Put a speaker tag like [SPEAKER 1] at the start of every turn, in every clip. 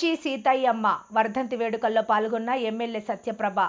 [SPEAKER 1] సీతయ్యమ్మ వర్ధంతి వేడుకల్లో పాల్గొన్న ఎమ్మెల్యే సత్యప్రభ.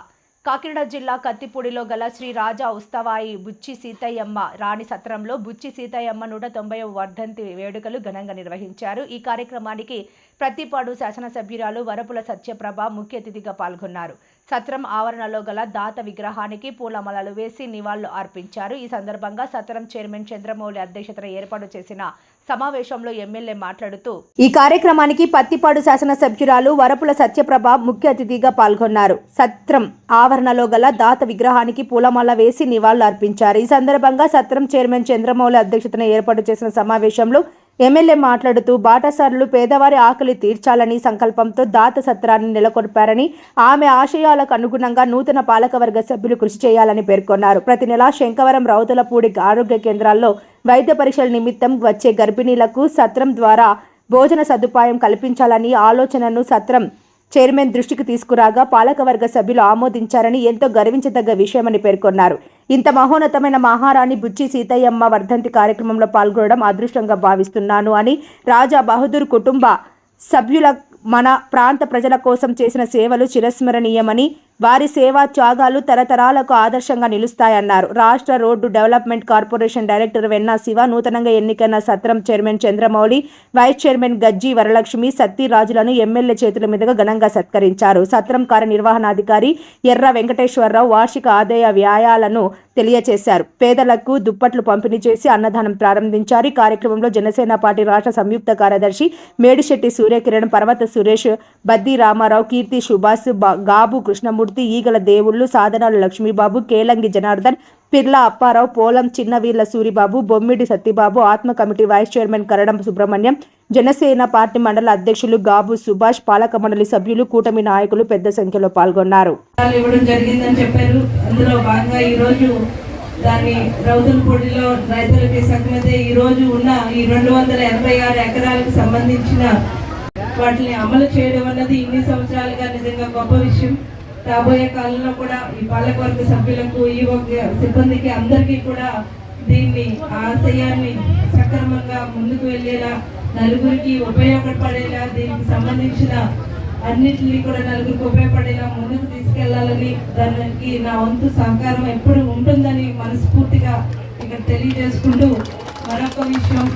[SPEAKER 1] కాకినాడ జిల్లా కత్తిపూడిలో గల శ్రీ రాజా ఉస్తవాయి బుచ్చి సీతయ్యమ్మ రాణి సత్రంలో బుచ్చి సీతయ్యమ్మ నూట తొంభై వర్ధంతి వేడుకలు ఘనంగా నిర్వహించారు. ఈ కార్యక్రమానికి ప్రతిపాడు శాసనసభ్యురాలు వరపుల సత్యప్రభ ముఖ్య అతిథిగా పాల్గొన్నారు. సత్రం ఆవరణలో గల దాత విగ్రహానికి పూలమాలలు వేసి నివాళులు అర్పించారు. ఈ సందర్భంగా సత్రం చైర్మన్ చంద్రమౌళి అధ్యక్షతన ఏర్పాటు చేసిన సమావేశంలో ఎమ్మెల్యే మాట్లాడుతూ ఈ కార్యక్రమానికి పత్తిపాడు శాసనసభ్యురాలు వరపుల సత్యప్రభ ముఖ్య అతిథిగా పాల్గొన్నారు. సత్రం ఆవరణలో గల దాత విగ్రహానికి పూలమాల వేసి నివాళులు అర్పించారు. ఈ సందర్భంగా సత్రం చైర్మన్ చంద్రమౌళి అధ్యక్షతన ఏర్పాటు చేసిన సమావేశంలో ఎమ్మెల్యే మాట్లాడుతూ బాటసారులు పేదవారి ఆకలి తీర్చాలని సంకల్పంతో దాత సత్రాన్ని నెలకొల్పారని ఆమె ఆశయాలకు అనుగుణంగా నూతన పాలకవర్గ సభ్యులు కృషి చేయాలని పేర్కొన్నారు. ప్రతి నెలా శంకవరం రౌతులపూడి ఆరోగ్య కేంద్రాల్లో వైద్య పరీక్షల నిమిత్తం వచ్చే గర్భిణీలకు సత్రం ద్వారా భోజన సదుపాయం కల్పించాలని ఆలోచనను సత్రం చైర్మన్ దృష్టికి తీసుకురాగా పాలకవర్గ సభ్యులు ఆమోదించారని ఎంతో గర్వించదగ్గ విషయమని పేర్కొన్నారు. ఇంత మహోన్నతమైన మహారాణి బుచ్చి సీతయ్యమ్మ వర్ధంతి కార్యక్రమంలో పాల్గొనడం అదృష్టంగా భావిస్తున్నాను అని రాజా బహదూర్ కుటుంబ సభ్యుల మన ప్రాంత ప్రజల కోసం చేసిన సేవలు చిరస్మరణీయమని వారి సేవా త్యాగాలు తరతరాలకు ఆదర్శంగా నిలుస్తాయన్నారు. రాష్ట్ర road development corporation director Venna Siva నూతనంగా ఎన్నికైన సత్రం చైర్మన్ చంద్రమౌళి వైస్ చైర్మన్ గజ్జి వరలక్ష్మి సత్తిరాజులను ఎమ్మెల్యే చేతుల మీదుగా ఘనంగా సత్కరించారు. సత్రం కార్యనిర్వహణాధికారి ఎర్ర వెంకటేశ్వరరావు వార్షిక ఆదాయ వ్యాయాలను తెలియజేశారు పేదలకు దుప్పట్లు పంపిణీ చేసి అన్నదానం ప్రారంభించారు. ఈ కార్యక్రమంలో జనసేన పార్టీ రాష్ట్ర సంయుక్త కార్యదర్శి మేడిశెట్టి సూర్యకిరణ్ పర్వత సురేష్ బద్ది రామారావు కీర్తి సుభాష్ గాబు కృష్ణమూర్తి కృష్ణమూర్తి ఈగల దేవుళ్ళు సాధనాల లక్ష్మీబాబు కేలంగి జనార్దన్ పిర్లా అప్పారావు పోలం చిన్నవీళ్ళ సూరిబాబు బొమ్మిడి సత్యబాబు ఆత్మ committee vice chairman Karadam Subrahmanyam Janasena party మండల అధ్యక్షులు గాబు సుభాష్ పాలక మండలి సభ్యులు కూటమి నాయకులు పెద్ద సంఖ్యలో పాల్గొన్నారు.
[SPEAKER 2] పత్రాలు ఇవ్వడం జరిగిందని దాన్ని రౌతులపూడిలో రైతులకి సగమతే ఈ రోజు ఉన్న ఈ రెండు వందల ఎనభై ఆరు ఎకరాలకు సంబంధించిన వాటిని అమలు చేయడం అన్నది ఇన్ని సంవత్సరాలుగా నిజంగా గొప్ప విషయం. రాబోయే కాలంలో కూడా ఈ పాలకవర్గ సభ్యులకు ఈ ఒక సిబ్బందికి అందరికీ కూడా దీన్ని ఆశయాన్ని సక్రమంగా ముందుకు వెళ్ళేలా నలుగురికి ఉపయోగపడేలా దీనికి సంబంధించిన అన్నిటిని కూడా నలుగురికి ఉపయోగపడేలా ముందుకు తీసుకెళ్ళాలని దానికి నా వంతు సహకారం ఎప్పుడు ఉంటుందని మనస్ఫూర్తిగా ఇక్కడ తెలియజేసుకుంటూ మరొక విషయం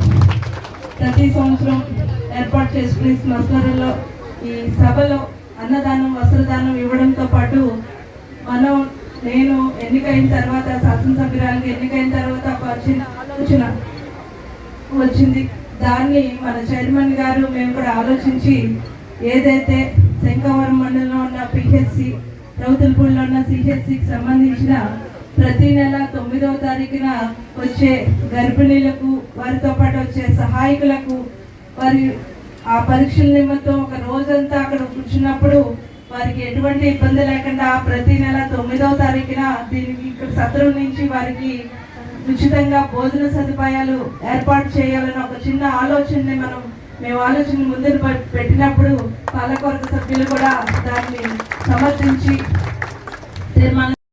[SPEAKER 2] ప్రతి సంవత్సరం ఏర్పాటు చేసుకునే మసూరులో ఈ సభలో అన్నదానం వస్త్రదానం ఇవ్వడంతో పాటు మనం నేను ఎన్నికైన తర్వాత శాసనసభ్యురాలకి ఎన్నికైన తర్వాత ఒక ఆలోచన వచ్చింది. దాన్ని మన చైర్మన్ గారు మేము కూడా ఆలోచించి ఏదైతే శంఖవరం మండలంలో ఉన్న పిహెచ్సి రౌతులపూడిలో ఉన్న సిహెచ్సికి సంబంధించిన ప్రతి నెల తొమ్మిదవ తారీఖున వచ్చే గర్భిణీలకు వారితో పాటు వచ్చే సహాయకులకు వారి ఆ పరీక్షల నిమిత్తం ఒక రోజంతా అక్కడ కూర్చున్నప్పుడు వారికి ఎటువంటి ఇబ్బంది లేకుండా ప్రతి నెల తొమ్మిదవ తారీఖున దీనికి ఇక్కడ సత్రం నుంచి వారికి ఉచితంగా భోజన సదుపాయాలు ఏర్పాటు చేయాలని ఒక చిన్న ఆలోచనని మనం మేము ఆలోచన ముందు పెట్టినప్పుడు పాలకవర్గ సభ్యులు కూడా దాన్ని సమర్థించి తీర్మానం